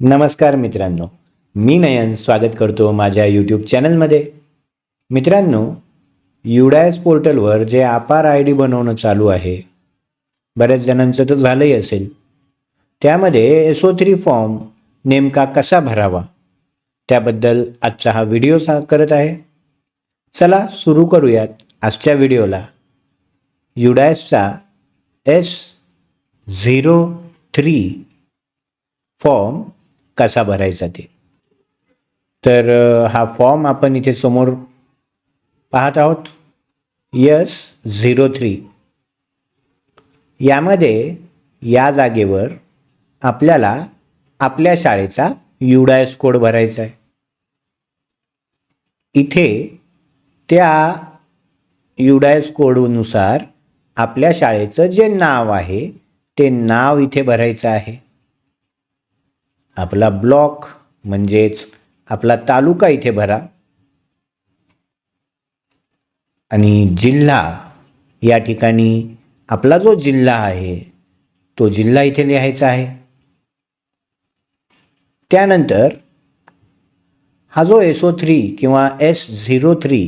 नमस्कार मित्रांनो. मी नयन स्वागत करतो माझ्या यूट्यूब चॅनलमध्ये मित्रांनो युडायस पोर्टलवर जे आपार आय डी बनवणं चालू आहे बऱ्याच जणांचं तर झालंही असेल. त्यामध्ये एस ओ थ्री फॉर्म नेमका कसा भरावा? त्याबद्दल आजचा हा व्हिडिओ सा करत आहे. चला सुरू करूयात आजच्या व्हिडिओला युडायसचा एस झिरो थ्री फॉर्म कसा भरायचा ते. तर हा फॉर्म आपण इथे समोर पाहत आहोत. यस झिरो थ्री यामध्ये या जागेवर आपल्याला आपल्या शाळेचा युडायस कोड भरायचा आहे. इथे त्या युडायस कोडनुसार आपल्या शाळेचं जे नाव आहे ते नाव इथे भरायचं आहे. आपला ब्लॉक म्हणजेच आपला तालुका इथे भरा. आणि जिल्हा या ठिकाणी आपला जो जिल्हा आहे तो जिल्हा इथे लिहायचा आहे. त्यानंतर हा जो एस ओ थ्री किंवा एस झिरो थ्री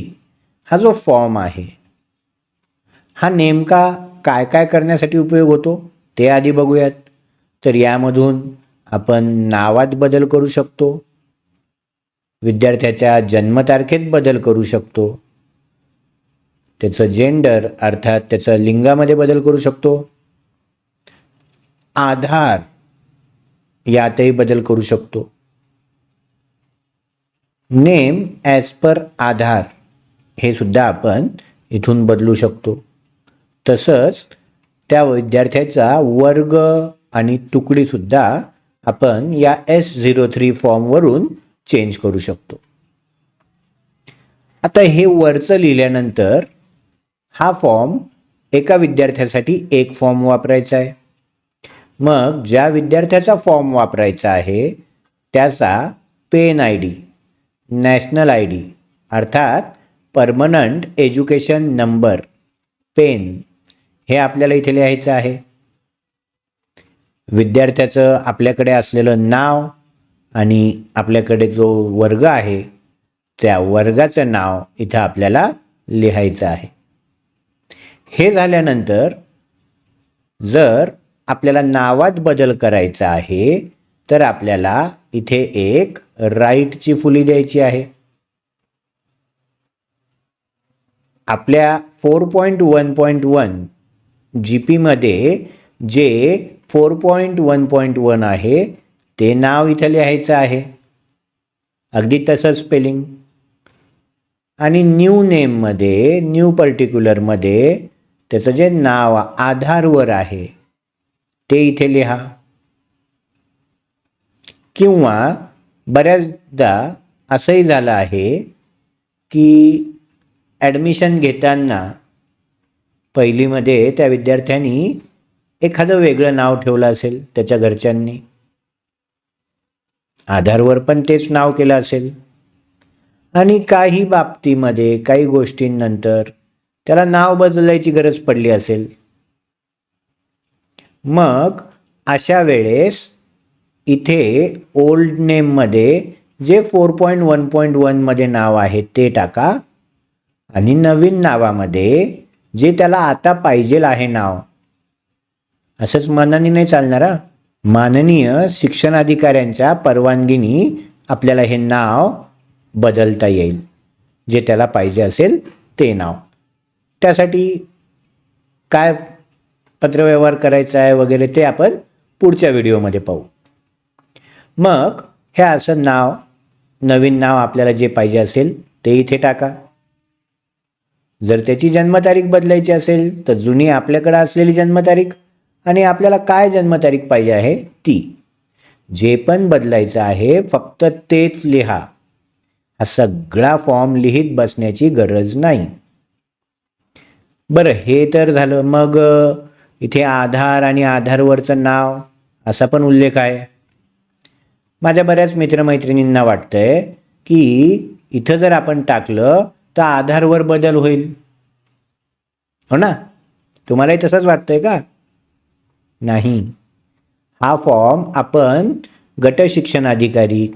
हा जो फॉर्म आहे हा नेमका काय काय करण्यासाठी उपयोग होतो ते आधी बघूयात. तर यामधून आपण नावात बदल करू शकतो. विद्यार्थ्याच्या जन्मतारखेत बदल करू शकतो. त्याचं जेंडर अर्थात त्याचं लिंगामध्ये बदल करू शकतो. आधार यातही बदल करू शकतो. नेम ॲज पर आधार हे सुद्धा आपण इथून बदलू शकतो. तसंच त्या विद्यार्थ्याचा वर्ग आणि तुकडी सुद्धा आपण या एस झिरो थ्री फॉर्मवरून चेंज करू शकतो. आता हे वरचं लिहिल्यानंतर हा फॉर्म एका विद्यार्थ्यासाठी एक फॉर्म वापरायचा आहे. मग ज्या विद्यार्थ्याचा फॉर्म वापरायचा आहे त्याचा PEN I D national I D अर्थात परमनंट एज्युकेशन नंबर पेन हे आपल्याला इथे लिहायचं आहे. विद्यार्थ्याचं आपल्याकडे असलेलं नाव आणि आपल्याकडे जो वर्ग आहे त्या वर्गाचं नाव इथं आपल्याला लिहायचं आहे. हे झाल्यानंतर जर आपल्याला नावात बदल करायचा आहे तर आपल्याला इथे एक राईटची फुली द्यायची आहे. आपल्या four point one point one G पीमध्ये जे four point one point one आहे ते नाव इथं लिहायचं आहे. अगदी तसंच स्पेलिंग आणि न्यू नेममध्ये न्यू पर्टिक्युलरमध्ये त्याचं जे नाव आधारवर आहे ते इथे लिहा. किंवा बऱ्याचदा असंही झालं आहे की ॲडमिशन घेताना पहिलीमध्ये त्या विद्यार्थ्यांनी एखादं वेगळं नाव ठेवलं असेल त्याच्या घरच्यांनी. आधारवर पण तेच नाव केलं असेल. आणि काही बाबतीमध्ये काही गोष्टींनंतर त्याला नाव बदलायची गरज पडली असेल. मग अशा वेळेस इथे ओल्ड नेममध्ये जे फोर पॉईंट वन पॉईंट वनमध्ये नाव आहे ते टाका. आणि नवीन नावामध्ये जे त्याला आता पाहिजेल आहे नाव असंच मनाने नाही चालणार माननीय शिक्षण अधिकाऱ्यांच्या परवानगीनी आपल्याला हे नाव बदलता येईल. जे त्याला पाहिजे असेल ते नाव. त्यासाठी काय पत्रव्यवहार करायचा आहे वगैरे ते आपण पुढच्या व्हिडिओमध्ये पाहू. मग हे असं नाव नवीन नाव आपल्याला जे पाहिजे असेल ते इथे टाका. जर त्याची जन्मतारीख बदलायची असेल तर जुनी आपल्याकडे असलेली जन्मतारीख आणि आपल्याला काय जन्मतारीख पाहिजे आहे? ती. जे पण बदलायचं आहे फक्त तेच लिहा. हा सगळा फॉर्म लिहित बसण्याची गरज नाही. बरं हे तर झालं. मग इथे आधार आणि आधारवरचं नाव असा पण उल्लेख आहे. माझ्या बऱ्याच मित्रमैत्रिणींना वाटतंय की इथं जर आपण टाकलं तर आधारवर बदल होईल. हो ना? तुम्हालाही तसंच वाटतंय का? नाही. हा फॉर्म आपण गट शिक्षण अधिकारी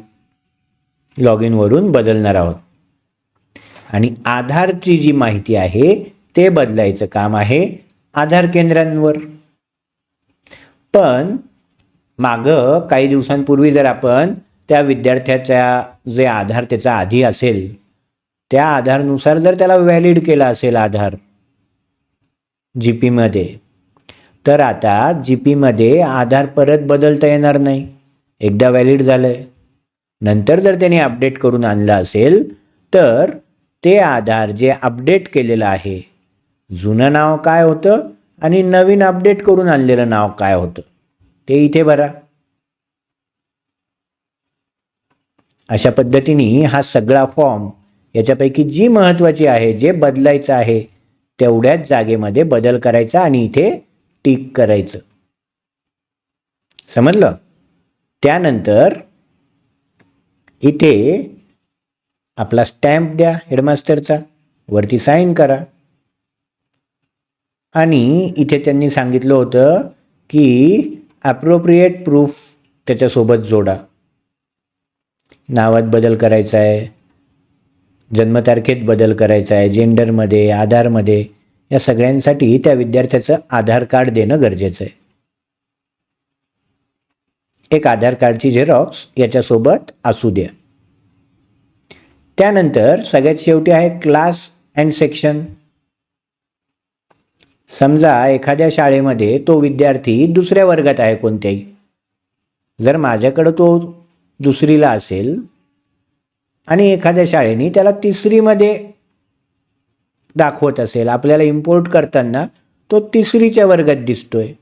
लॉग इनवरून बदलणार आहोत. आणि आधारची जी माहिती आहे ते बदलायचं काम आहे आधार केंद्रांवर. पण माग काही दिवसांपूर्वी जर आपण त्या विद्यार्थ्याचा जे आधार त्याचा आधी असेल त्या आधारनुसार जर त्याला व्हॅलिड केला असेल आधार जी पीमध्ये तर आता जी पीमध्ये आधार परत बदलता येणार नाही. एकदा व्हॅलिड झालंय. नंतर जर त्याने अपडेट करून आणलं असेल तर ते आधार जे अपडेट केलेलं आहे जुनं नाव काय होतं आणि नवीन अपडेट करून आणलेलं नाव काय होतं ते इथे भरा. अशा पद्धतीने हा सगळा फॉर्म याच्यापैकी जी महत्वाची आहे जे बदलायचं आहे तेवढ्याच जागेमध्ये बदल करायचा आणि इथे टिक करायचं. समजलं? त्यानंतर इथे आपला स्टॅम्प द्या हेडमास्टरचा वरती साईन करा. आणि इथे त्यांनी सांगितलं होतं की अप्रोप्रिएट प्रूफ त्याच्यासोबत जोडा. नावात बदल करायचा आहे जन्मतारखेत बदल करायचा आहे जेंडरमध्ये आधारमध्ये. या सगळ्यांसाठी त्या विद्यार्थ्याचं आधार कार्ड देणं गरजेचं आहे. एक आधार कार्डची झेरॉक्स याच्यासोबत असू द्या. त्यानंतर सगळ्यात शेवटी आहे क्लास अँड सेक्शन. समजा एखाद्या शाळेमध्ये तो विद्यार्थी दुसऱ्या वर्गात आहे कोणत्याही. जर माझ्याकडं तो दुसरीला असेल आणि एखाद्या शाळेने त्याला तिसरीमध्ये दाखवत असेल आपल्याला इम्पोर्ट करताना तो तिसरीच्या वर्गात दिसतोय.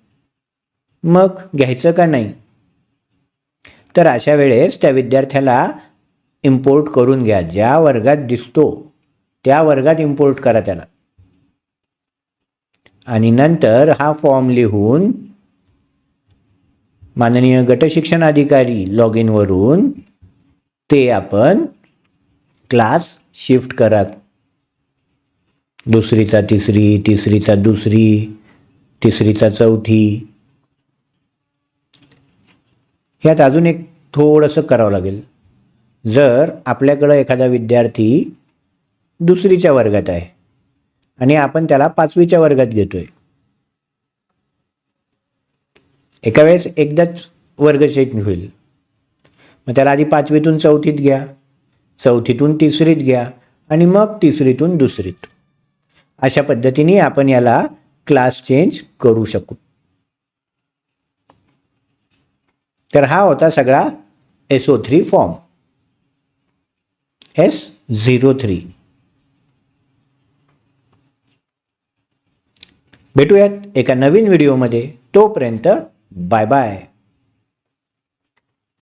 मग घ्यायचं का नाही? तर अशा वेळेस त्या विद्यार्थ्याला इम्पोर्ट करून घ्या ज्या वर्गात दिसतो त्या वर्गात इम्पोर्ट करा त्याला. आणि नंतर हा फॉर्म लिहून माननीय गटशिक्षण अधिकारी लॉग इन वरून ते आपण क्लास शिफ्ट करा. दुसरीचा तिसरी तिसरीचा दुसरी तिसरीचा चौथी. ह्यात अजून एक थोडंसं करावं लागेल. जर आपल्याकडं एखादा विद्यार्थी दुसरीच्या वर्गात आहे आणि आपण त्याला पाचवीच्या वर्गात घेतोय. एका वेळेस एकदाच वर्ग होईल. मग त्याला आधी पाचवीतून चौथीत घ्या चौथीतून तिसरीत घ्या आणि मग तिसरीतून दुसरीत. अशा पद्धतीने आपण याला क्लास चेंज करू शकू. तर हा होता सगळा S O three form S zero three भेटूयात एका नवीन व्हिडिओमध्ये तोपर्यंत बाय बाय